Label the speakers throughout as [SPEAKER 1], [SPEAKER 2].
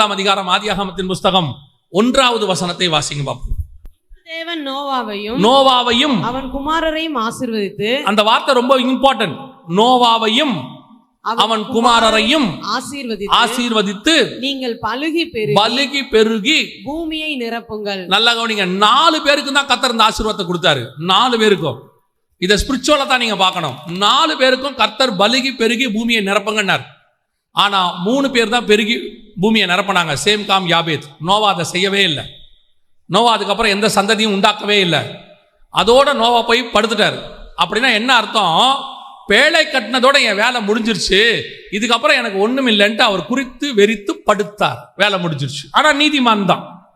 [SPEAKER 1] பத்தாம் அதிகாரம் ஆதியாகமத்தின் புஸ்தகம் ஒன்றாவது வசனத்தை வாசிங்க பாப்போம்
[SPEAKER 2] தேவன் நோவாவையும்
[SPEAKER 1] நோவாவையும்
[SPEAKER 2] அவன் குமாரரையும் ஆசீர்வதித்து
[SPEAKER 1] அந்த வார்த்தை ரொம்ப இம்பார்ட்டன்ட் நோவாவையும் அவன் குமாரரையும்
[SPEAKER 2] ஆசீர்வதித்து
[SPEAKER 1] ஆசீர்வதித்து
[SPEAKER 2] நீங்கள் பலுகி பெருகி
[SPEAKER 1] பலுகி பெருகி
[SPEAKER 2] பூமியை நிரப்புங்கள்.
[SPEAKER 1] நல்லா கவனிங்க நாலு பேருக்கு தான் கத்தர் இந்த ஆசீர்வாதத்தை கொடுத்தாரு. நாலு பேருக்கும். இதை ஸ்பிரிச்சுவலா தான் நீங்க பார்க்கணும். நாலு பேருக்கும் கர்த்தர் பலுகி பெருகி பூமியை நிரப்புங்கன்னார். ஆனால் மூணு பேர் தான் பெருகி பூமியை நிரப்பினாங்க. Shem Ham Japheth. நோவா அதை செய்யவே இல்லை. நோவா அதுக்கப்புறம் எந்த சந்ததியும் உண்டாக்கவே இல்லை. அதோட நோவா போய் படுத்துட்டார். அப்படின்னா என்ன அர்த்தம்? பேழை கட்டினதோட என் வேலை முடிஞ்சிருச்சு. இதுக்கப்புறம் எனக்கு ஒன்றும் இல்லைன்ட்டு அவர் குறித்து வெறித்து படுத்தார். வேலை முடிஞ்சிருச்சு. ஆனால் நீதிமான் தான்.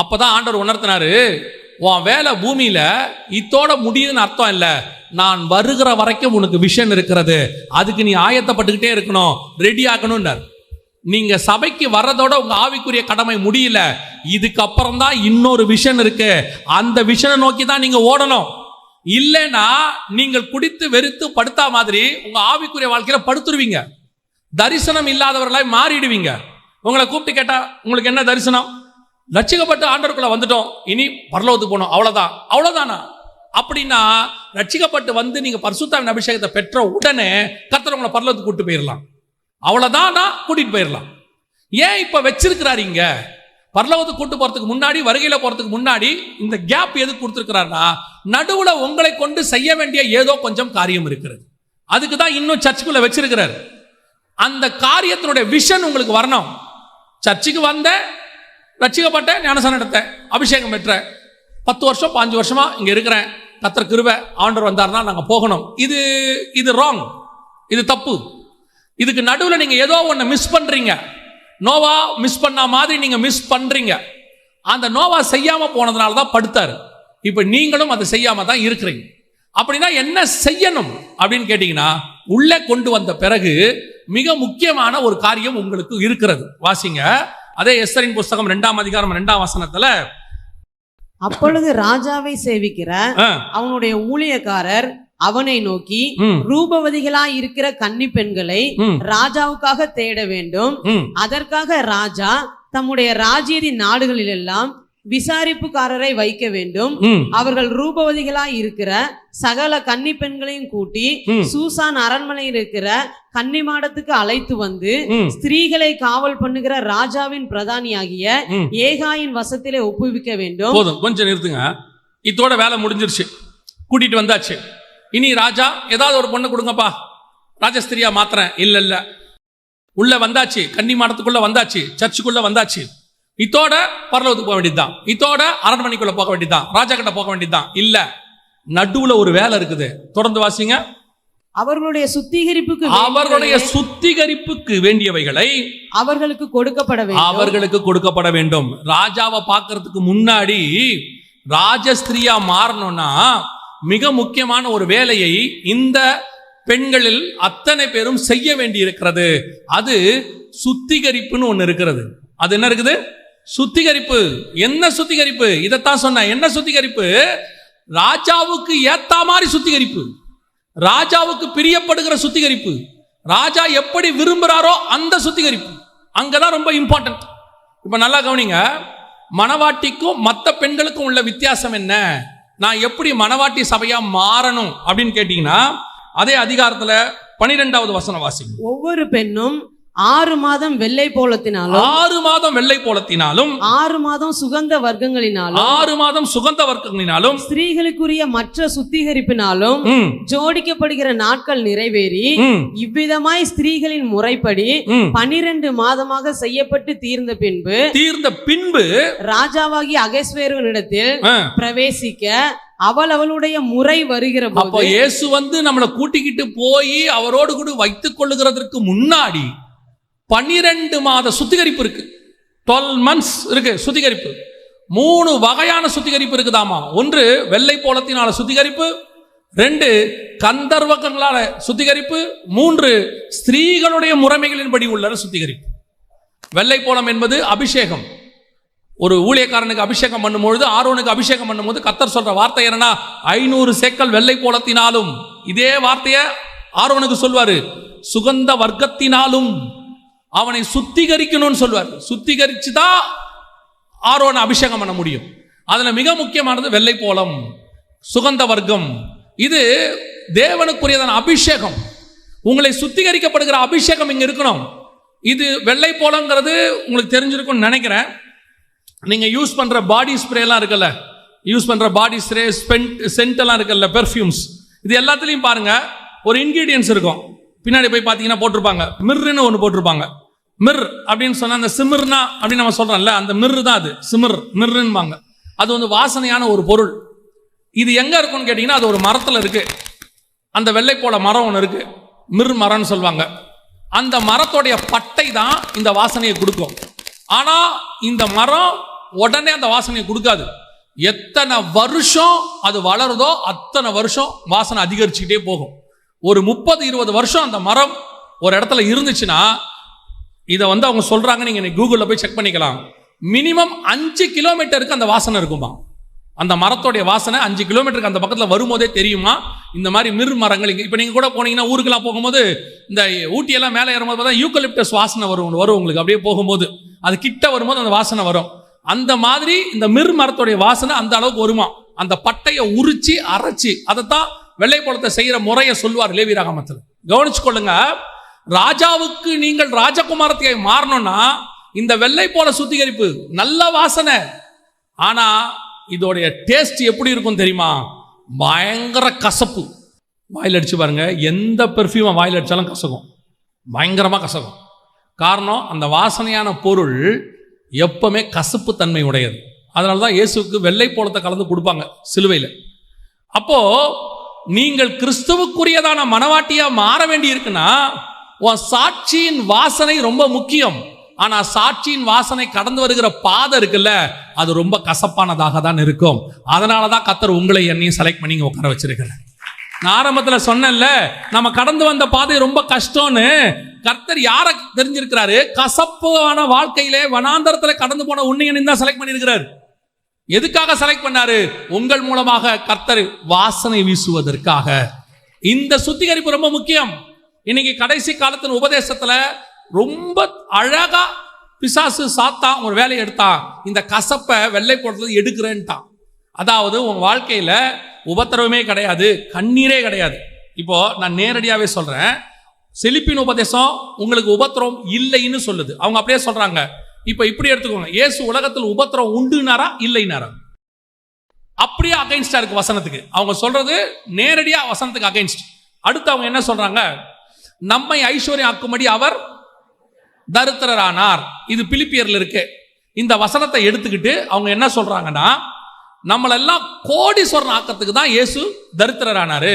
[SPEAKER 1] அப்பதான் ஆண்டவர் உணர்த்தினாரு உன் வேலை பூமியில இத்தோட முடியுதுன்னு அர்த்தம் இல்லை. நான் வருகிற வரைக்கும் உனக்கு விஷன் இருக்கிறது. அதுக்கு நீ ஆயத்தப்பட்டுக்கிட்டே இருக்கணும். ரெடி ஆகணும்னார் நீங்க சபைக்கு வர்றதோட உங்க ஆவிக்குரிய கடமை முடியல. இதுக்கப்புறம் தான் இன்னொரு விஷன் இருக்கு. அந்த விஷனை நோக்கி தான் நீங்க ஓடணும். இல்லைன்னா நீங்கள் குடித்து வெறுத்து படுத்தா மாதிரி உங்க ஆவிக்குரிய வாழ்க்கையில படுத்துருவீங்க. தரிசனம் இல்லாதவர்களாய் மாறிடுவீங்க. உங்களை கூப்பிட்டு கேட்டா உங்களுக்கு என்ன தரிசனம்? ரட்சிக்கப்பட்டு ஆண்டவருக்குள்ள வந்துட்டோம். இனி பரலோகத்துக்கு போனோம். அவ்வளோதான் அவ்வளோதானா அப்படின்னா ரட்சிக்கப்பட்டு வந்து நீங்கள் பரிசுத்தாவின் அபிஷேகத்தை பெற்ற உடனே கர்த்தர் உங்களை பரலோகத்துக்கு கூட்டு போயிடலாம் அவ்வளவுதானா? கூட்டிகிட்டு போயிடலாம் ஏன் இப்போ வச்சிருக்கிறாரு இங்க? பரலோகத்துக்கு கூட்டு போகிறதுக்கு முன்னாடி வருகையில் போகிறதுக்கு முன்னாடி இந்த கேப் எதுக்கு கொடுத்துருக்கிறாருன்னா நடுவில் உங்களை கொண்டு செய்ய வேண்டிய ஏதோ கொஞ்சம் காரியம் இருக்கிறது. அதுக்கு தான் இன்னும் சர்ச்சுக்குள்ள வச்சிருக்கிறாரு. அந்த காரியத்தினுடைய விஷன் உங்களுக்கு வரணும். சர்ச்சுக்கு வந்த ரட்சிக்கப்பட்ட ஞானசானம் எடுத்தேன் அபிஷேகம் பெற்றேன் பத்து வருஷம் பாஞ்சு வருஷமா இங்கே இருக்கிறேன் கத்திர கிருவை ஆண்டவர் வந்தார்னா நாங்கள் போகணும். இது இது ராங் இது தப்பு. இதுக்கு நடுவில் நீங்கள் ஏதோ ஒன்று மிஸ் பண்ணுறீங்க நோவா மிஸ் பண்ண மாதிரி நீங்கள் மிஸ் பண்ணுறீங்க அந்த நோவா செய்யாமல் போனதுனால தான் படுத்தார். இப்போ நீங்களும் அதை செய்யாமல் தான் இருக்கிறீங்க. அப்படின்னா என்ன செய்யணும் அப்படின்னு கேட்டிங்கன்னா உள்ளே கொண்டு வந்த பிறகு மிக முக்கியமான ஒரு காரியம் உங்களுக்கு இருக்கிறது. வாசிங்க. அதே எஸ்தரின் புஸ்தகம் ரெண்டாம் அதிகாரம் ரெண்டாம் வசனத்துல
[SPEAKER 2] அப்பொழுது ராஜாவை சேவிக்கிற அவனுடைய ஊழியக்காரர் அவனை நோக்கி ரூபவதிகளாய் இருக்கிற கன்னி பெண்களை ராஜாவுக்காக தேட வேண்டும். அதற்காக ராஜா தம்முடைய ராஜ்யத்தின் நாடுகளிலெல்லாம் விசாரிப்புக்காரரை வைக்க வேண்டும். அவர்கள் ரூபவதிகளாய் இருக்கிற சகல கன்னி பெண்களையும் கூட்டி சூசான் அரண்மனையில் இருக்கிற கன்னி மாடத்துக்கு அழைத்து வந்து ஸ்திரீகளை காவல் பண்ணுகிற ராஜாவின் பிரதானியாகிய. ஏகாயின் வசத்திலே ஒப்புவிக்க வேண்டும்.
[SPEAKER 1] போதும் கொஞ்சம் நிறுத்துங்க. இதோட வேலை முடிஞ்சிருச்சு. கூட்டிட்டு வந்தாச்சு. இனி ராஜா ஏதாவது ஒரு பொண்ணு கொடுங்கப்பா. ராஜஸ்திரியா மாத்திரேன் இல்ல இல்ல. உள்ள வந்தாச்சு. கன்னி மாடத்துக்குள்ள வந்தாச்சு. சர்ச்சுக்குள்ள வந்தாச்சு. இத்தோட பரலோகத்துக்கு போக வேண்டியதுதான். இத்தோட அரண்மனைக்குள்ள போக வேண்டியதுதான். ராஜா கிட்ட போக வேண்டியதுதான். இல்ல நடுவுல ஒரு வேலை இருக்குது. தொடர்ந்து வாசிங்க.
[SPEAKER 2] அவர்களுடைய சுத்திகரிப்புக்கு
[SPEAKER 1] அவர்களுடைய சுத்திகரிப்புக்கு வேண்டியவைகளை
[SPEAKER 2] அவர்களுக்கு கொடுக்கப்பட வேண்டும்.
[SPEAKER 1] அவர்களுக்கு கொடுக்கப்பட வேண்டும். ராஜாவை பார்க்கறதுக்கு முன்னாடி ராஜஸ்திரியா மாறணும்னா மிக முக்கியமான ஒரு வேலையை இந்த பெண்களில் அத்தனை பேரும் செய்ய வேண்டி இருக்கிறது அது சுத்திகரிப்புன்னு ஒண்ணு இருக்கிறது. அது என்ன இருக்குது? சுத்திகரிப்பு. என்ன சுத்திகரிப்பு? இதைத்தான் சொன்னேன். என்ன சுத்திகரிப்பு? ராஜாவுக்கு ஏத்த மாதிரி சுத்திகரிப்பு. ராஜாவுக்கு பிரியப்படுகிற சுத்திகரிப்பு. ராஜா எப்படி விரும்புகிறாரோ அந்த சுத்திகரிப்பு. அங்கதான் ரொம்ப இம்பார்ட்டன்ட் இப்ப நல்லா கவனிங்க. மணவாட்டிக்கும் மற்ற பெண்களுக்கும் உள்ள வித்தியாசம் என்ன? நான் எப்படி மணவாட்டி சபையா மாறணும் அப்படின்னு கேட்டீங்கன்னா அதே அதிகாரத்துல பனிரெண்டாவது வசன வாசி
[SPEAKER 2] ஒவ்வொரு பெண்ணும் ஆறு மாதம் வெள்ளை போலத்தினாலும்
[SPEAKER 1] ஆறு மாதம் வெள்ளை போலத்தினாலும்
[SPEAKER 2] ஆறு மாதம் சுகந்த வர்க்கங்களினாலும்
[SPEAKER 1] ஆறு மாதம் சுகந்த வர்க்கங்களினாலும்
[SPEAKER 2] ஸ்திரீகளுக்குரிய மற்ற சுத்திகரிப்பினாலும் ஜோடிக்கப்படுகிற நாட்கள் நிறைவேறி இவ்விதமாய் ஸ்திரீகளின் முறைப்படி. பனிரெண்டு மாதமாக செய்யப்பட்டு தீர்ந்த பின்பு
[SPEAKER 1] தீர்ந்த பின்பு
[SPEAKER 2] ராஜாவாகி அகஸ்வேருவனிடத்தில் பிரவேசிக்க அவள் அவளுடைய முறை வருகிற
[SPEAKER 1] அப்போ இயேசு வந்து நம்மளை கூட்டிக்கிட்டு போய் அவரோடு கூட வைத்துக் கொள்ளுகிறதற்கு முன்னாடி பன்னிரெண்டு மாத சுத்திகரிப்பு இருக்கு. டுவெல் மந்த்ஸ் இருக்கு சுத்திகரிப்பு. மூணு வகையான சுத்திகரிப்பு இருக்குதாமா? ஒன்று வெள்ளை போலத்தினால சுத்திகரிப்பு. ரெண்டு கந்தர்வகங்களால சுத்திகரிப்பு. மூன்று ஸ்திரீகளுடைய முறைமைகளின்படி உள்ள சுத்திகரிப்பு. வெள்ளை போலம் என்பது அபிஷேகம். ஒரு ஊழியக்காரனுக்கு அபிஷேகம் பண்ணும்பொழுது ஆரோனுக்கு அபிஷேகம் பண்ணும்போது கத்தர் சொல்ற வார்த்தை என்னன்னா ஐநூறு சேக்கல் வெள்ளை போலத்தினாலும். இதே வார்த்தையை ஆரோனுக்கு சொல்வாரு. சுகந்த வர்க்கத்தினாலும். அவனை சுத்திகரிக்கணும்னு சொல்லுவார். சுத்திகரிச்சு தான் ஆரோனை அபிஷேகம் பண்ண முடியும். அதில் மிக முக்கியமானது வெள்ளை போலம் சுகந்த வர்க்கம். இது தேவனுக்குரியதான அபிஷேகம். உங்களை சுத்திகரிக்கப்படுகிற அபிஷேகம் இங்கே இருக்கணும். இது வெள்ளை போலங்கிறது உங்களுக்கு தெரிஞ்சிருக்கும்னு நினைக்கிறேன். நீங்கள் யூஸ் பண்ணுற பாடி ஸ்ப்ரேலாம் இருக்குல்ல? யூஸ் பண்ணுற பாடி ஸ்ப்ரே ஸ்பென்ட் சென்ட் எல்லாம் இருக்குல்ல? பெர்ஃப்யூம்ஸ் இது எல்லாத்துலேயும் பாருங்கள் ஒரு இன்கிரீடியன்ஸ் இருக்கும். பின்னாடி போய் பார்த்தீங்கன்னா போட்டிருப்பாங்க. மிர்ருன்னு ஒன்று போட்டிருப்பாங்க. மிர் அப்படின்னு சொன்னால் அந்த சிமிர்னா அப்படின்னு நம்ம சொல்கிறோம்ல அந்த மிர் தான் அது. சிமிர் மிர்ன்பாங்க அது வந்து வாசனையான ஒரு பொருள். இது எங்கே இருக்கும்னு கேட்டிங்கன்னா அது ஒரு மரத்தில் இருக்குது அந்த வெள்ளை மரம் ஒன்று இருக்குது மிர் மரம்னு சொல்லுவாங்க. அந்த மரத்தோடைய பட்டை தான் இந்த வாசனையை கொடுக்கும். ஆனால் இந்த மரம் உடனே அந்த வாசனையை கொடுக்காது. எத்தனை வருஷம் அது வளருதோ அத்தனை வருஷம் வாசனை அதிகரிச்சுக்கிட்டே போகும். ஒரு முப்பது இருபது வருஷம் அந்த மரம் ஒரு இடத்துல இருந்துச்சுன்னா இதை வந்து அவங்க சொல்கிறாங்க நீங்கள் கூகுளில் போய் செக் பண்ணிக்கலாம். மினிமம் அஞ்சு கிலோமீட்டருக்கு அந்த வாசனை இருக்குமா அந்த மரத்தோடைய வாசனை அஞ்சு கிலோமீட்டருக்கு அந்த பக்கத்தில் வரும்போதே தெரியுமா? இந்த மாதிரி மிர் மரங்கள் இங்கே இப்போ நீங்கள் கூட போனீங்கன்னா ஊருக்கெல்லாம் போகும்போது இந்த ஊட்டியெல்லாம் மேலே ஏறும்போது பார்த்தா யூக்கலிப்டஸ் வாசனை வரும் வரும் உங்களுக்கு. அப்படியே போகும்போது அது கிட்ட வரும்போது அந்த வாசனை வரும். அந்த மாதிரி இந்த மிர் மரத்தோடைய வாசனை அந்த அளவுக்கு வருமா? அந்த பட்டையை உரிச்சு அரைச்சி அதைத்தான் வெள்ளை குளத்தை செய்கிற முறையை சொல்லுவார் லேவி ராகமத்தில். கவனிச்சு கொள்ளுங்க ராஜாவுக்கு நீங்கள் ராஜகுமாரத்தை மாறணும்னா இந்த வெள்ளை போல சுத்திகரிப்பு நல்ல வாசனை. ஆனா இதோடைய டேஸ்ட் எப்படி இருக்கும் தெரியுமா? பயங்கர கசப்பு. வாயில் அடிச்சு பாருங்க எந்த பெர்ஃப்யூமை வாயில் அடித்தாலும் கசக்கும். பயங்கரமாக கசக்கும். காரணம் அந்த வாசனையான பொருள் எப்பவுமே கசப்பு தன்மை உடையது. அதனால தான் இயேசுக்கு வெள்ளை போலத்தை கலந்து கொடுப்பாங்க சிலுவையில். அப்போ நீங்கள் கிறிஸ்துவுக்குரியதான மனவாட்டியாக மாற வேண்டி இருக்குன்னா உன் சாட்சியின் வாசனை ரொம்ப முக்கியம். ஆனா சாட்சியின் வாசனை கடந்து வருகிற பாதை இருக்குல்ல அது ரொம்ப கசப்பானதாக தான் இருக்கும். அதனால தான் கத்தர் உங்களை என்னையும் செலக்ட் பண்ணி உட்கார வச்சிருக்கிறேன் நான் ஆரம்பத்தில் சொன்னேன்ல நம்ம கடந்து வந்த பாதை ரொம்ப கஷ்டம்னு. கர்த்தர் யார தெரிஞ்சிருக்கிறாரு? கசப்பான வாழ்க்கையிலே வனாந்தரத்தில் கடந்து போன உன்னையனையும் தான் செலக்ட் பண்ணியிருக்கிறார். எதுக்காக செலக்ட் பண்ணாரு? உங்கள் மூலமாக கர்த்தர் வாசனை வீசுவதற்காக. இந்த சுத்திகரிப்பு ரொம்ப முக்கியம். இன்னைக்கு கடைசி காலத்தின் உபதேசத்துல ரொம்ப அழகா பிசாசு சாத்தான் ஒரு வேலையை எடுத்தான். இந்த கசப்பை வெள்ளை போடுறது எடுக்கிறேன்ட்டான். அதாவது உன் வாழ்க்கையில உபத்திரவமே கிடையாது கண்ணீரே கிடையாது. இப்போ நான் நேரடியாவே சொல்றேன். செழிப்பின் உபதேசம் உங்களுக்கு உபத்திரம் இல்லைன்னு சொல்லுது. அவங்க அப்படியே சொல்றாங்க. இப்போ இப்படி எடுத்துக்கோங்க. இயேசு உலகத்தில் உபத்திரம் உண்டுனாரா இல்லைனாரா? அப்படியே அகைன்ஸ்டா இருக்கு வசனத்துக்கு. அவங்க சொல்றது நேரடியா வசனத்துக்கு அகைன்ஸ்ட் அடுத்து அவங்க என்ன சொல்றாங்க? நம்மை ஐஸ்வர்யம் ஆக்கும்படி அவர் தரித்திரரானார். இது பிலிப்பியர்ல இருக்கு. இந்த வசனத்தை எடுத்துக்கிட்டு அவங்க என்ன சொல்றாங்கன்னா நம்மளெல்லாம் கோடீஸ்வரன் ஆக்கத்துக்கு தான் இயேசு தரித்திரரானாரு.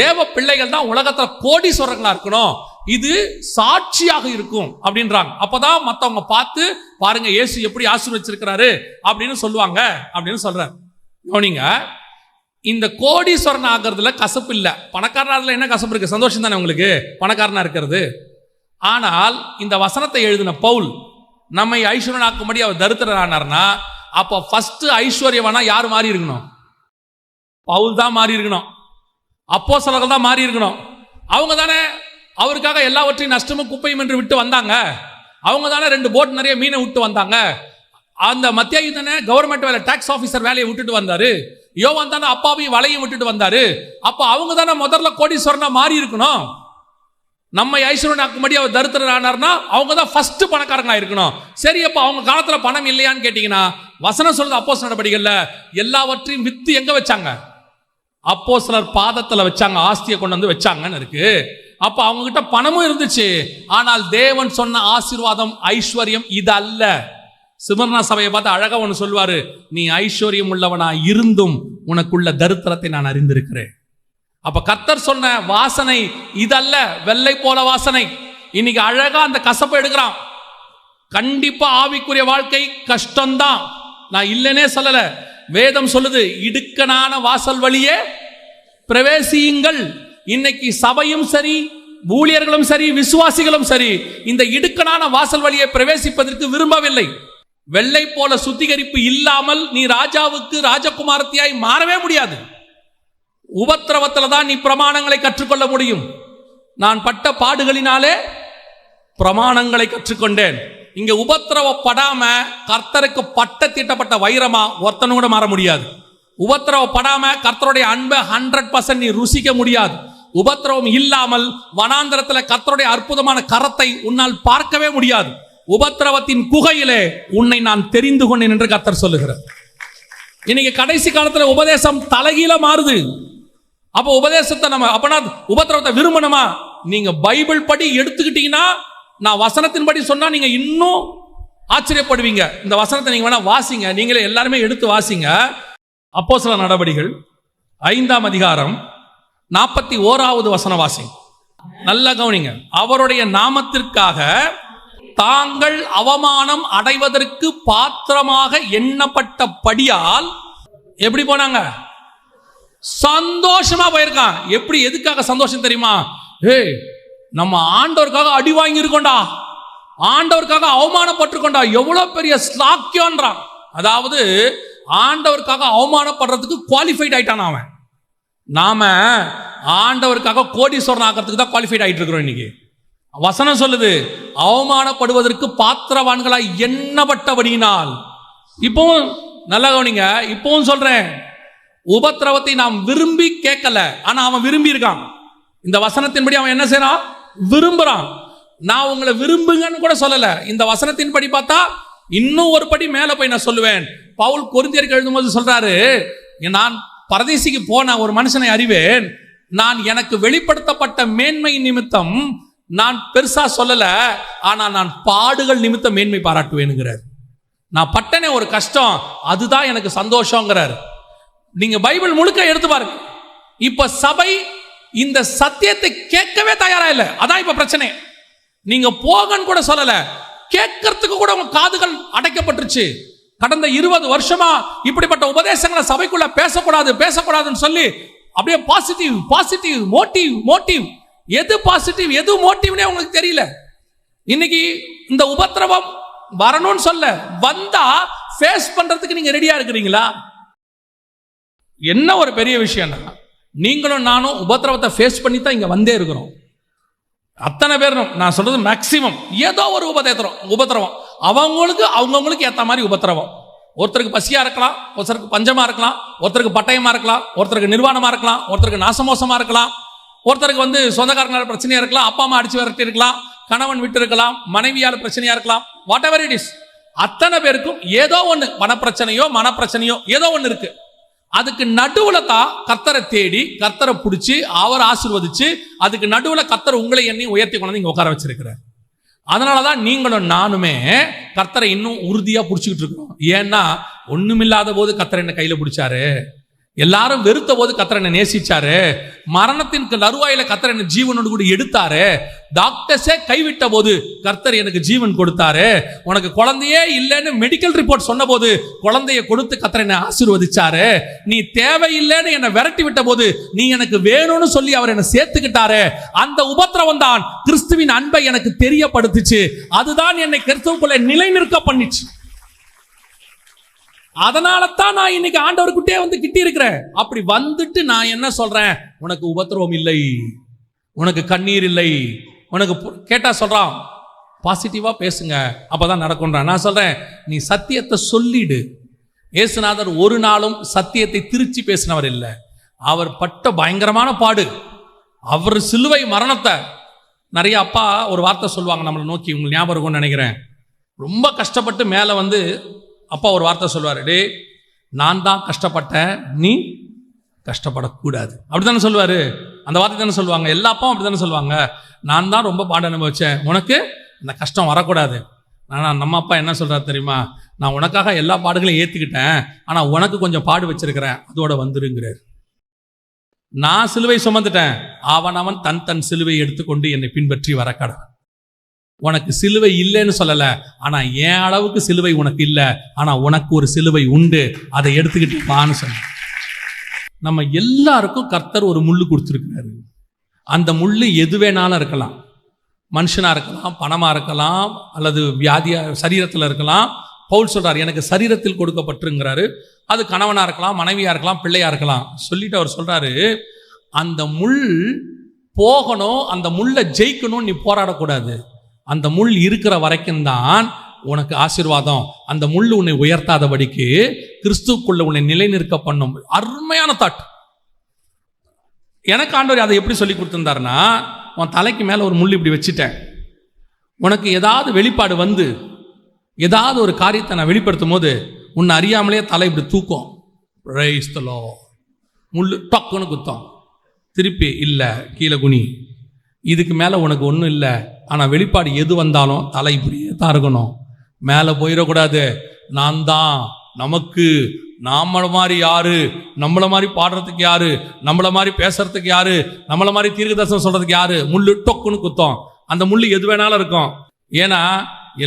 [SPEAKER 1] தேவ பிள்ளைகள் தான் உலகத்துல கோடீஸ்வரங்களா இருக்கணும். இது சாட்சியாக இருக்கும் அப்படின்றாங்க. அப்பதான் மத்தவங்க பார்த்து பாருங்க இயேசு எப்படி ஆசீர்வச்சிருக்கிறாரு அப்படின்னு சொல்லுவாங்க அப்படின்னு சொல்றாரு. கவனிங்க இந்த கோடீஸ்வரன் ஆகிறதுல கசப்பு இல்லை. பணக்காரனாக என்ன கசப்பு இருக்கு? சந்தோஷம் தானே உங்களுக்கு? பணக்காரனாக இருக்கிறது. ஆனால் இந்த வசனத்தை எழுதின பவுல் நம்மை ஐஸ்வர்யனாக்கும்படி அவர் தருத்திரனானார்னா அப்போ ஃபஸ்ட்டு ஐஸ்வர்யவனா யார் மாறி இருக்கணும்? பவுல் தான் மாறி இருக்கணும். அப்போ தான் மாறி இருக்கணும். அவங்க தானே அவருக்காக எல்லாவற்றையும் நஷ்டமும் குப்பையும் என்று விட்டு வந்தாங்க. அவங்க தானே ரெண்டு போட் நிறைய மீனை விட்டு வந்தாங்க. அந்த மத்தியாயி கவர்மெண்ட் வேலை டாக்ஸ் ஆஃபீஸர் வேலையை விட்டுட்டு வந்தாரு. யோவான் தானே அப்பாவையும் வலையும் விட்டுட்டு வந்தாரு. அப்போ அவங்க தானே முதல்ல கோடீஸ்வரனா மாறி இருக்கணும். நம்ம ஐஸ்வர்யனாக்கும்படி அவர் தருத்திரர் ஆனார்னா அவங்க தான் ஃபர்ஸ்ட் பணக்காரங்களா இருக்கணும். சரி அப்போ அவங்க காலத்தில் பணம் இல்லையான்னு கேட்டீங்கன்னா வசனம் சொல்றது அப்போஸ் நடவடிக்கைகள்ல எல்லாவற்றையும் வித்து எங்க வச்சாங்க? அப்போ சிலர் பாதத்தில் வச்சாங்க ஆஸ்தியை கொண்டு வந்து வச்சாங்கன்னு இருக்கு. அப்போ அவங்க கிட்ட பணமும் இருந்துச்சு. ஆனால் தேவன் சொன்ன ஆசீர்வாதம் ஐஸ்வர்யம் இது அல்ல சிவர்ணா சபையை பார்த்து அழகா ஒன்று சொல்வாரு நீ ஐஸ்வர்யம் உள்ளவனா இருந்தும் உனக்குள்ள தரித்திரத்தை நான் அறிந்திருக்கிறேன். அப்ப கத்தர் சொன்ன வாசனை இதல்ல வெள்ளை போல வாசனை. இன்னைக்கு அழகா அந்த கசப்பை எடுக்கிறான். கண்டிப்பா ஆவிக்குரிய வாழ்க்கை கஷ்டம்தான். நான் இல்லைன்னே சொல்லல. வேதம் சொல்லுது இடுக்கனான வாசல் வழியே பிரவேசியுங்கள். இன்னைக்கு சபையும் சரி ஊழியர்களும் சரி விசுவாசிகளும் சரி இந்த இடுக்கனான வாசல் வழியை பிரவேசிப்பதற்கு விரும்பவில்லை. வெள்ளை போல சுத்திகரிப்பு இல்லாமல் நீ ராஜாவுக்கு ராஜகுமாரத்தியாய் மாறவே முடியாது. உபத்திரவத்தில் தான் நீ பிரமாணங்களை கற்றுக்கொள்ள முடியும். நான் பட்ட பாடுகளினாலே பிரமாணங்களை கற்றுக்கொண்டேன். இங்க உபத்திரவப்படாம கர்த்தருக்கு பட்ட தீட்டப்பட்ட வைரமா ஒருத்தனும் கூட மாற முடியாது. உபத்திரவப்படாம கர்த்தருடைய அன்பை ஹண்ட்ரட் பர்சன்ட் நீ ருசிக்க முடியாது. உபத்திரவம் இல்லாமல் வனாந்திரத்தில் கர்த்தருடைய அற்புதமான கரத்தை உன்னால் பார்க்கவே முடியாது. உபத்திரவத்தின் குகையிலே உன்னை நான் தெரிந்து கொண்டேன் என்று கத்தர் சொல்லுகிறார். இன்னைக்கு கடைசி காலத்துல உபதேசம் தலைகீழ மாறுது. அப்போ உபதேசத்தை நம்ம அப்பனா உபத்திரவத்தை விரும்பணுமா? நீங்க பைபிள் படி எடுத்துக்கிட்டீங்கன்னா நான் வசனத்தின்படி சொன்னா நீங்க இன்னும் ஆச்சரியப்படுவீங்க. இந்த வசனத்தை நீங்க வேணா வாசிங்க. நீங்களே எல்லாருமே எடுத்து வாசிங்க. அப்போ சில நடவடிகள் ஐந்தாம் அதிகாரம் நாற்பத்தி ஓராவது வசன வாசிங்க. நல்லா கவனிங்க. அவருடைய நாமத்திற்காக தாங்கள் அவமானம் அடைவதற்கு பாத்திரமாக எண்ணப்பட்டபடியால் எப்படி போனாங்க? சந்தோஷமா போயிருக்கான் எப்படி எதுக்காக சந்தோஷம் தெரியுமா? ஏய் நம்ம ஆண்டவருக்காக அடி வாங்கியிருக்கோண்டா ஆண்டவருக்காக அவமானப்பட்டிருக்கோண்டா எவ்வளோ பெரிய ஸ்லாக்கியன்றான் அதாவது ஆண்டவருக்காக அவமானப்படுறதுக்கு குவாலிஃபைட் ஆயிட்டான் அவன். நாம ஆண்டவருக்காக கோடீஸ்வரன் ஆகிறதுக்கு தான் குவாலிஃபைட் ஆகிட்டு இருக்கிறோம் இன்னைக்கு. வசனம் சொல்லுது அவமானப்படுவதற்கு பாத்திரவான்களாய் எண்ணப்பட்டபடியினால். இப்பவும் நல்லா கவனிங்க இப்பவும் சொல்றேன். உபத்திரவத்தை நாம் விரும்பி கேட்கல ஆனா அவன் விரும்பி இருக்கான் இந்த வசனத்தின்படி அவன் என்ன செய்யறான் விரும்புறான். நான் உங்களை விரும்புங்கன்னு கூட சொல்லல. இந்த வசனத்தின்படி பார்த்தா இன்னும் ஒரு படி மேல போய் நான் சொல்லுவேன். பவுல் கொரிந்தியருக்கு எழுதும்போது சொல்றாரு நான் பரதேசிக்கு போன ஒரு மனுஷனை அறிவேன். நான் எனக்கு வெளிப்படுத்தப்பட்ட மேன்மை நிமித்தம் நான் பெருசா சொல்லல ஆனா நான் பாடுகள் நிமித்தம் மேன்மை பாராட்டுவேனுங்கிறார். நான் பட்டனே ஒரு கஷ்டம் அதுதான் எனக்கு சந்தோஷங்கிறார். நீங்க பைபிள் முழுக்க எடுத்து பாருங்க. இப்ப சபை இந்த சத்தியத்தை கேட்கவே தயாரா இல்லை. அதான் இப்ப பிரச்சனை. நீங்க போகன்னு கூட சொல்லல கேட்கறதுக்கு கூட உங்க காதுகள் அடைக்கப்பட்டுருச்சு. கடந்த இருபது வருஷமா இப்படிப்பட்ட உபதேசங்களை சபைக்குள்ள பேசக்கூடாது பேசக்கூடாதுன்னு சொல்லி அப்படியே பாசிட்டிவ் பாசிட்டிவ் மோட்டிவ் மோட்டிவ் எது பாசிட்டிவ் எது மோட்டிவ்னே உங்களுக்கு தெரியல. இன்னைக்கு இந்த உபத்திரவம் வரணும்னு சொல்ல வந்தா ஃபேஸ் பண்றதுக்கு நீங்க ரெடியா இருக்கிறீங்களா? என்ன ஒரு பெரிய விஷயம்னா நீங்களும் நானும் உபத்திரவத்தை ஃபேஸ் பண்ணி தான் இங்க வந்தே இருக்கிறோம். அத்தனை பேரும் நான் சொல்றது மேக்சிமம் ஏதோ ஒரு உபதேத்திரம் உபத்திரவம். அவங்களுக்கு அவங்கவுங்களுக்கு ஏற்ற மாதிரி உபத்திரவம். ஒருத்தருக்கு பசியா இருக்கலாம் ஒருத்தருக்கு பஞ்சமா இருக்கலாம் ஒருத்தருக்கு பட்டயமா இருக்கலாம் ஒருத்தருக்கு நிர்வாணமா இருக்கலாம் ஒருத்தருக்கு நாசமோசமா இருக்கலாம் ஒருத்தருக்கு வந்து சொந்தக்காரங்களால பிரச்சனையா இருக்கலாம் அப்பா அம்மா அடிச்சு விரட்டி இருக்கலாம் கணவன் விட்டு இருக்கலாம் மனைவியால் பிரச்சனையா இருக்கலாம் வாட் எவர் இட் இஸ் அத்தனை பேருக்கும் ஏதோ ஒண்ணு மனப்பிரச்சனையோ மனப்பிரச்சனையோ ஏதோ ஒண்ணு இருக்கு. அதுக்கு நடுவுல தான் கத்தரை தேடி கத்தரை பிடிச்சி அவர் ஆசிர்வதிச்சு அதுக்கு நடுவுல கத்தரை உங்களை எண்ணி உயர்த்தி கொண்டு வந்து இங்க உட்கார வச்சிருக்கிறார். அதனாலதான் நீங்களும் நானுமே கர்த்தரை இன்னும் உறுதியா பிடிச்சிக்கிட்டு இருக்கோம் ஏன்னா ஒண்ணுமில்லாத போது கத்தரை என்ன கையில பிடிச்சாரு. எல்லாரும் வெறுத்த போது கர்த்தர் என்ன நேசிச்சாரு. மரணத்தின் நறுவாயில கர்த்தர் என்ன ஜீவனோடு கூட எடுத்தாரு. டாக்டர்ஸே கைவிட்ட போது கர்த்தர் எனக்கு ஜீவன் கொடுத்தாரு. உனக்கு குழந்தையே இல்லைன்னு மெடிக்கல் ரிப்போர்ட் சொன்ன போது குழந்தைய கொடுத்து கர்த்தர் என்னை ஆசீர்வதிச்சாரு. நீ தேவையில்லைன்னு என்னை விரட்டி விட்ட போது நீ எனக்கு வேணும்னு சொல்லி அவர் என்னை சேர்த்துக்கிட்டாரு. அந்த உபத்திரவம் தான் கிறிஸ்துவின் அன்பை எனக்கு தெரியப்படுத்துச்சு. அதுதான் என்னை கிறிஸ்துவுக்குள்ள நிலை நிற்க பண்ணிச்சு. அதனால தான் நான் இன்னைக்கு ஆண்டவர்கிட்டே வந்து கிட்டி இருக்கிறேன் அப்படி வந்துட்டு நான் என்ன சொல்றேன்? உனக்கு உபத்திரவம் இல்லை. உனக்கு கண்ணீர் இல்லை. உனக்கு கேட்டா சொல்றான் பாசிட்டிவா பேசுங்க. அப்பதான் நடக்கும்ன்றான். நான் சொல்றேன் நீ சத்தியத்தை சொல்லிடு. இயேசுநாதர் ஒரு நாளும் சத்தியத்தை திருச்சி பேசினவர் இல்லை. அவர் பட்ட பயங்கரமான பாடு. அவர் சிலுவை மரணத்தை நிறைய அப்பா ஒரு வார்த்தை சொல்லுவாங்க நம்மளை நோக்கி. உங்களுக்கு ஞாபகம் நினைக்கிறேன். ரொம்ப கஷ்டப்பட்டு மேலே வந்து அப்பா ஒரு வார்த்தை சொல்லுவார் டே நான் தான் கஷ்டப்பட்டேன் நீ கஷ்டப்படக்கூடாது. அப்படி தானே சொல்லுவார். அந்த வார்த்தை தானே சொல்லுவாங்க. எல்லா அப்பாவும் அப்படி தானே சொல்லுவாங்க. நான் தான் ரொம்ப பாட அனுபவிச்சேன். உனக்கு அந்த கஷ்டம் வரக்கூடாது. ஆனால் நம்ம அப்பா என்ன சொல்கிறார் தெரியுமா? நான் உனக்காக எல்லா பாடுகளையும் ஏற்றுக்கிட்டேன் ஆனால் உனக்கு கொஞ்சம் பாடு வச்சிருக்கிறேன். அதோட வந்துருங்கிறார். நான் சிலுவை சுமந்துட்டேன். அவன் அவன் தன் தன் சிலுவை எடுத்துக்கொண்டு என்னை பின்பற்றி வர கடவுள். உனக்கு சிலுவை இல்லைன்னு சொல்லலை. ஆனால் என் அளவுக்கு சிலுவை உனக்கு இல்லை. ஆனால் உனக்கு ஒரு சிலுவை உண்டு. அதை எடுத்துக்கிட்டு வான்னு சொன்ன நம்ம எல்லாருக்கும் கர்த்தர் ஒரு முள்ளு கொடுத்துருக்கிறாரு. அந்த முள் எது வேணாலும் இருக்கலாம். மனுஷனாக இருக்கலாம் பணமாக இருக்கலாம் அல்லது வியாதியாக சரீரத்தில் இருக்கலாம். பவுல் சொல்கிறார் எனக்கு சரீரத்தில் கொடுக்கப்பட்டுங்கிறாரு அது கணவனாக இருக்கலாம் மனைவியாக இருக்கலாம் பிள்ளையாக இருக்கலாம். சொல்லிட்டு அவர் சொல்கிறாரு அந்த முள் போகணும் அந்த முள்ளை ஜெயிக்கணும் நீ போராடக்கூடாது. அந்த முள் இருக்கிற வரைக்கும் தான் உனக்கு ஆசீர்வாதம். அந்த முள் உன்னை உயர்த்தாதபடிக்கு கிறிஸ்துக்குள்ள உன்னை நிலைநிற்க பண்ணும். அருமையான தாட் எனக்கு ஆண்டவர் அதை எப்படி சொல்லி கொடுத்துருந்தாருன்னா உன் தலைக்கு மேலே ஒரு முள் இப்படி வச்சுட்டேன். உனக்கு ஏதாவது வெளிப்பாடு வந்து ஏதாவது ஒரு காரியத்தை நான் வெளிப்படுத்தும் போது உன்னை அறியாமலே தலை இப்படி தூக்கும். ரைஸ்தலோ முள் டக்குன்னு குத்தம். திருப்பி இல்லை கீழே குனி. இதுக்கு மேலே உனக்கு ஒன்றும் இல்லை. ஆனால் வெளிப்பாடு எது வந்தாலும் தலை இப்படியே தான் இருக்கணும். மேலே போயிடக்கூடாது. நான் தான். நமக்கு நம்மளை மாதிரி யாரு? நம்மளை மாதிரி பாடுறதுக்கு யாரு? நம்மளை மாதிரி பேசுறதுக்கு யாரு? நம்மளை மாதிரி தீர்க்க தரிசனம் சொல்றதுக்கு யாரு? முள்ளு டொக்குன்னு குத்தம். அந்த முள்ளு எது வேணாலும் இருக்கும். ஏன்னா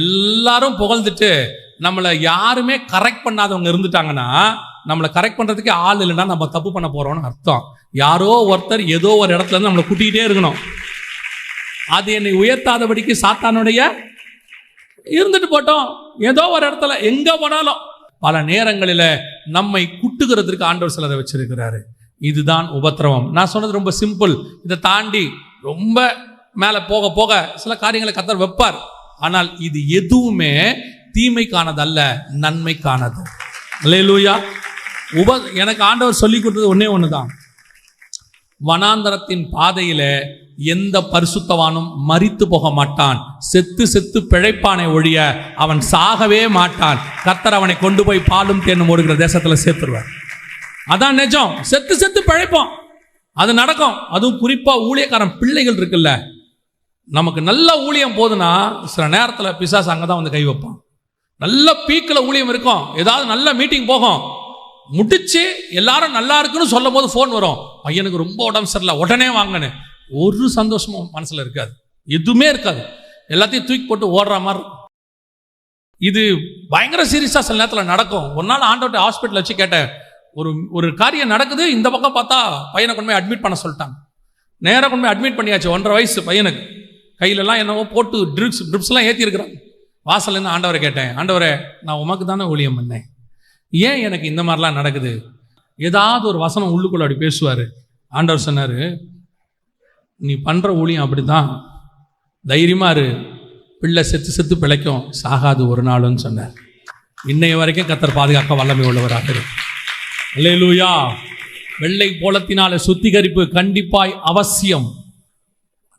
[SPEAKER 1] எல்லாரும் புகழ்ந்துட்டு நம்மளை யாருமே கரெக்ட் பண்ணாதவங்க இருந்துட்டாங்கன்னா நம்மளை கரெக்ட் பண்ணுறதுக்கே ஆள் இல்லைன்னா நம்ம தப்பு பண்ண போறோம்னு அர்த்தம். யாரோ ஒருத்தர் ஏதோ ஒரு இடத்துல இருந்து நம்மளை கூட்டிகிட்டே இருக்கணும். அது என்னை உயர்த்தாதபடிக்கு சாத்தானுடைய இருந்துட்டு போட்டோம். ஏதோ ஒரு இடத்துல எங்க போனாலும் பல நேரங்களில் நம்மை குட்டுகிறதுக்கு ஆண்டவர் சிலரை வச்சிருக்கிறாரு. இதுதான் உபத்திரவம். நான் சொன்னது ரொம்ப சிம்பிள் இதை தாண்டி ரொம்ப மேலே போக போக சில காரியங்களை கத்தர் வைப்பார். ஆனால் இது எதுவுமே தீமைக்கானதல்ல நன்மைக்கானது. அல்லேலூயா உப எனக்கு ஆண்டவர் சொல்லி கொடுத்தது ஒன்றே ஒன்று தான் வனாந்தரத்தின் பாதையில் எந்த பரிசுத்தவானும் மறித்து போக மாட்டான். செத்து செத்து பிழைப்பானை ஒழிய அவன் சாகவே மாட்டான். கத்தர் அவனை கொண்டு போய் பாலும் தேனும் ஓடுகிற தேசத்தில் சேர்த்துருவார். அதான் நிஜம். செத்து செத்து பிழைப்போம். அது நடக்கும். அதுவும் குறிப்பாக ஊழியக்காரன் பிள்ளைகள் இருக்குல்ல. நமக்கு நல்ல ஊழியம் போதுன்னா சில நேரத்தில் பிசாசு அங்கே தான் வந்து கை வைப்பான். நல்ல பீக்கில் ஊழியம் இருக்கும். ஏதாவது நல்ல மீட்டிங் போகும். முடிச்சு எல்லாரும் நல்லா இருக்குன்னு சொல்லும் போது ஃபோன் வரும். பையனுக்கு ரொம்ப உடம்பு சரியில்லை. உடனே வாங்கினேன். ஒரு சந்தோஷமும் மனசில் இருக்காது. எதுவுமே இருக்காது. எல்லாத்தையும் தூக்கி போட்டு ஓடுற மாதிரி இருக்கும். இது பயங்கர சீரியஸாக சில நேரத்தில் நடக்கும். ஒரு நாள் ஆண்டவர்கிட்ட ஹாஸ்பிட்டல் வச்சு கேட்டேன். ஒரு ஒரு காரியம் நடக்குது. இந்த பக்கம் பார்த்தா பையனை கொண்டு போய் அட்மிட் பண்ண சொல்லிட்டாங்க. நேராக கொண்டு போய் அட்மிட் பண்ணியாச்சு. ஒன்றரை வயசு பையனுக்கு. கையிலலாம் என்னவோ போட்டு ட்ரிப்ஸ் ட்ரிப்ஸ்லாம் ஏற்றி வாசல்லேருந்து ஆண்டவரை கேட்டேன். ஆண்டவரே நான் உமக்கு தானே ஊழியம் பண்ணேன். ஏன் எனக்கு இந்த மாதிரிலாம் நடக்குது? ஏதாவது ஒரு வசனம் உள்ளுக்குள்ள அப்படி பேசுவார். ஆண்டவர் சொன்னார் நீ பண்ணுற ஊழியம் அப்படிதான் தைரியமாக இரு. பிள்ளை செத்து செத்து பிழைக்கும். சாகாது ஒரு நாளுன்னு சொன்னார். இன்னைய வரைக்கும் கத்தர் பாதுகாக்க வல்லமை உள்ளவராக இரு. லூயா வெள்ளை போலத்தினால சுத்திகரிப்பு கண்டிப்பாய் அவசியம்.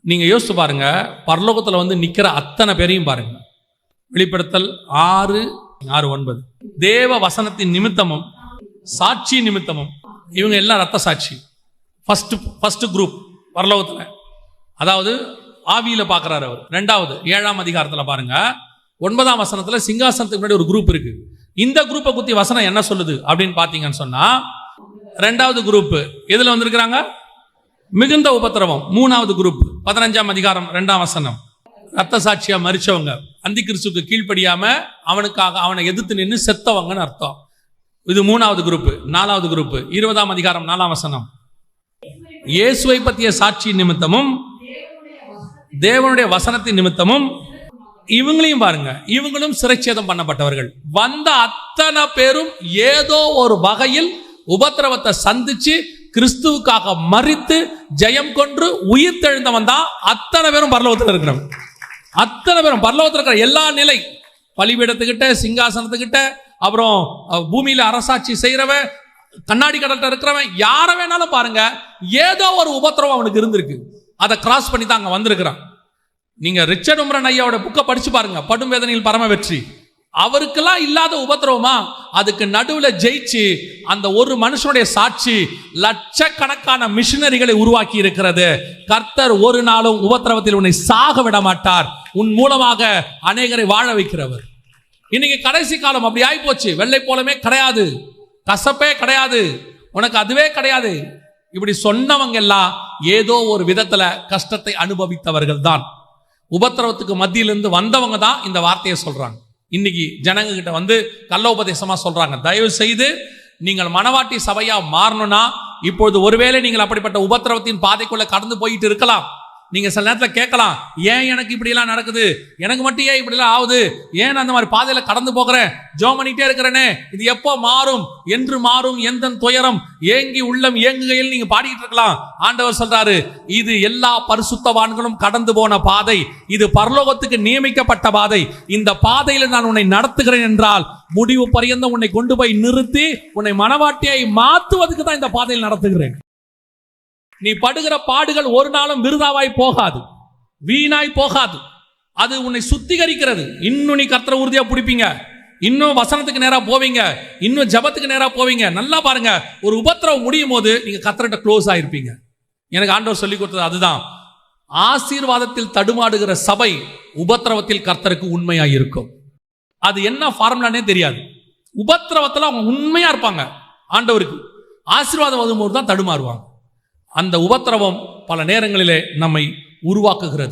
[SPEAKER 1] நீங்கள் யோசித்து பாருங்க. பரலோகத்தில் வந்து நிற்கிற அத்தனை பேரையும் பாருங்க. வெளிப்படுத்தல் ஆறு ஆறு ஒன்பது. தேவ வசனத்தின் நிமித்தமும் சாட்சி நிமித்தமும். இவங்க எல்லாம் ரத்த சாட்சி. ஃபஸ்ட்டு ஃபஸ்ட்டு குரூப் பரலோகத்தில் அதாவது ஆவியில் பார்க்குறாரு அவர். ரெண்டாவது ஏழாம் அதிகாரத்தில் பாருங்க. ஒன்பதாம் வசனத்தில் சிங்காசனத்துக்கு முன்னாடி ஒரு குரூப் இருக்கு. இந்த குரூப்பை குத்தி வசனம் என்ன சொல்லுது அப்படின்னு பார்த்தீங்கன்னு சொன்னால் ரெண்டாவது குரூப். எதில் வந்திருக்கிறாங்க? மிகுந்த உபத்திரவம். மூணாவது குரூப். பதினஞ்சாம் அதிகாரம் ரெண்டாம் வசனம். ரத்த சாட்சியாக மறிச்சவங்க அந்தி கிறிஸ்துக்கு கீழ்ப்படியாம அவனுக்காக அவனை எதிர்த்து நின்று செத்தவங்கன்னு அர்த்தம். இது மூணாவது குரூப். நாலாவது குரூப். இருபதாம் அதிகாரம் நாலாம் வசனம். இயேசுவை பற்றிய சாட்சி நிமித்தமும் தேவனுடைய வசனத்தின் நிமித்தமும் இவங்களையும் பாருங்க. இவங்களும் சிறைச்சேதம் பண்ணப்பட்டவர்கள். வந்த அத்தனை பேரும் ஏதோ ஒரு வகையில் உபத்திரவத்தை சந்திச்சு கிறிஸ்துவுக்காக மறித்து ஜெயம் கொன்று உயிர் தெழுந்தவன் தான் அத்தனை பேரும் பரலோகத்தில் இருக்கிறவன். அத்தனை பேரும் பரலோகத்தில் இருக்கிற எல்லா நிலை. பலிபீடத்துக்கிட்ட சிங்காசனத்துக்கிட்ட அப்புறம் பூமியில அரசாட்சி செய்கிறவன் கண்ணாடி கடல்கிட்ட இருக்கிறவன் யாரை வேணாலும் பாருங்க. ஏதோ ஒரு உபத்திரவம் அவனுக்கு இருந்திருக்கு. அதை கிராஸ் பண்ணி தான் அங்க வந்திருக்கிறான். நீங்க ரிச்சர்ட் உம்ரன் ஐயாவோட புக்கை படிச்சு பாருங்க. படும் வேதனையில் பரம வெற்றி. அவருக்கெல்லாம் இல்லாத உபத்திரவமா? அதுக்கு நடுவுல ஜெயிச்சு அந்த ஒரு மனுஷனுடைய சாட்சி லட்சக்கணக்கான மிஷினரிகளை உருவாக்கி இருக்கிறது. கர்த்தர் ஒரு நாளும் உபத்திரவத்தில் உன்னை சாக விட மாட்டார். உன் மூலமாக அநேகரை வாழ வைக்கிறவர். இன்னைக்கு கடைசி காலம் அப்படி ஆகி போச்சு வெள்ளை போலமே கிடையாது. கசப்பே கிடையாது. உனக்கு அதுவே கிடையாது. இப்படி சொன்னவங்க எல்லாம் ஏதோ ஒரு விதத்துல கஷ்டத்தை அனுபவித்தவர்கள் தான் உபத்திரவத்துக்கு மத்தியிலிருந்து வந்தவங்க தான் இந்த வார்த்தையை சொல்றாங்க. இன்னைக்கு ஜனங்க கிட்ட வந்து கள்ள உபதேசமா சொல்றாங்க. தயவு செய்து நீங்கள் மனவாட்டி சபையா மாறணும்னா இப்பொழுது ஒருவேளை நீங்கள் அப்படிப்பட்ட உபத்திரவத்தின் பாதைக்குள்ள கடந்து போயிட்டு இருக்கலாம். நீங்கள் சில நேரத்தில் கேட்கலாம் ஏன் எனக்கு இப்படிலாம் நடக்குது? எனக்கு மட்டும் ஏன் இப்படிலாம் ஆகுது? ஏன் அந்த மாதிரி பாதையில் கடந்து போகிறேன்? ஜோம் பண்ணிட்டே இருக்கிறேனே இது எப்போ மாறும்? என்று மாறும் எந்த துயரம்? ஏங்கி உள்ளம் ஏங்குகையில் நீங்கள் பாடிக்கிட்டு இருக்கலாம். ஆண்டவர் சொல்றாரு இது எல்லா பரிசுத்தவான்களும் கடந்து போன பாதை. இது பரலோகத்துக்கு நியமிக்கப்பட்ட பாதை. இந்த பாதையில் நான் உன்னை நடத்துகிறேன் என்றால் முடிவு பரியந்தம் உன்னை கொண்டு போய் நிறுத்தி உன்னை மனவாட்டியை மாற்றுவதுக்கு தான் இந்த பாதையில் நடத்துகிறேன். நீ படுகிற பாடுகள் ஒரு நாளும் விருதாவாய் போகாது. வீணாய் போகாது. அது உன்னை சுத்திகரிக்கிறது. இன்னும் நீ கத்திர உறுதியா பிடிப்பீங்க. இன்னும் வசனத்துக்கு நேராக போவீங்க. இன்னும் ஜெபத்துக்கு நேராக போவீங்க. நல்லா பாருங்க. ஒரு உபத்திரவம் முடியும் போது நீங்க கர்த்தர்கிட்ட க்ளோஸ் ஆயிருப்பீங்க. எனக்கு ஆண்டவர் சொல்லி கொடுத்தது அதுதான். ஆசீர்வாதத்தில் தடுமாடுகிற சபை உபத்திரவத்தில் கர்த்தருக்கு உண்மையா இருக்கும். அது என்ன ஃபார்முலானே தெரியாது. உபத்திரவத்தில் அவங்க உண்மையா இருப்பாங்க. ஆண்டவருக்கு. ஆசீர்வாதம் வரும்போது தான் தடுமாறுவாங்க. அந்த உபத்திரவம் பல நேரங்களிலே நம்மை உருவாக்குகிறது.